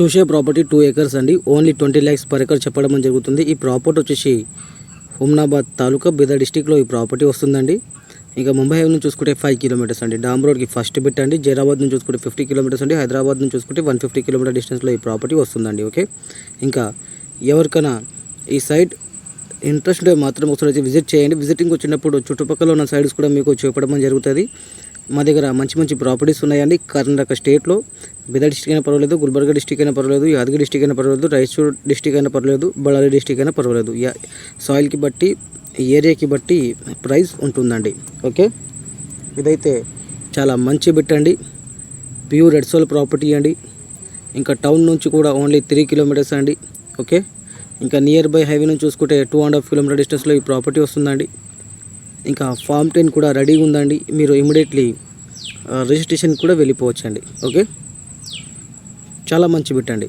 చూసే property two acres అండి. Only twenty lakhs per acre చెప్పడం జరుగుతుంది. ఈ ప్రాపర్టీ వచ్చేసి హుమ్నాబాద్ తాలూకా బిదా డిస్టిక్లో ఈ ప్రాపర్టీ వస్తుందండి. ఇంకా ముంబై హైవే నుంచి చూసుకుంటే ఫైవ్ కిలోమీటర్స్ అండి. డామ్ రోడ్కి ఫస్ట్ బిట్ అండి. జైరాబాద్ నుంచి చూసుకుంటే ఫిఫ్టీ కిలోమీటర్స్ అండి. హైదరాబాద్ నుంచి చూసుకుంటే వన్ ఫిఫ్టీ కిలోమీటర్ డిస్టెన్స్లో ఈ ప్రాపర్టీ వస్తుందండి. ఓకే? ఇంకా ఎవరికైనా ఈ సైట్ ఇంట్రెస్ట్ మాత్రం ఒకసారి అయితే విజిట్ చేయండి. విజిటింగ్ వచ్చినప్పుడు చుట్టుపక్కల ఉన్న సైడ్స్ కూడా మీకు చూపడం జరుగుతుంది. మా దగ్గర మంచి మంచి ప్రాపర్టీస్ ఉన్నాయండి. కర్ణాటక స్టేట్లో బిదర్ డిస్టిక్ అయినా పర్వాలేదు గుల్బర్గా డిస్టిక్ అయినా పర్వాలేదు యాదగిరి డిస్టిక్ అయినా పర్వాలేదు రాయచూర్ డిస్టిక్ అయినా పర్వాలేదు బళ్ళారి డిస్టిక్ అయినా పర్వాలేదు. యా- సాయిల్కి బట్టి ఏరియాకి బట్టి ప్రైస్ ఉంటుందండి. ఓకే? ఇదైతే చాలా మంచి బిట్ అండి. ప్యూర్ రెడ్ సోల్ ప్రాపర్టీ అండి. ఇంకా టౌన్ నుంచి కూడా ఓన్లీ త్రీ కిలోమీటర్స్ అండి. ఓకే? ఇంకా నియర్ బై హైవే నుంచి చూసుకుంటే టూ అండ్ హాఫ్ కిలోమీటర్ డిస్టెన్స్లో ఈ ప్రాపర్టీ వస్తుందండి. ఇంకా ఫామ్ టెన్ కూడా రెడీగా ఉందండి. మీరు ఇమీడియట్లీ రిజిస్ట్రేషన్ కూడా వెళ్ళిపోవచ్చండి. ఓకే? చాలా మంచి బిట్ అండి.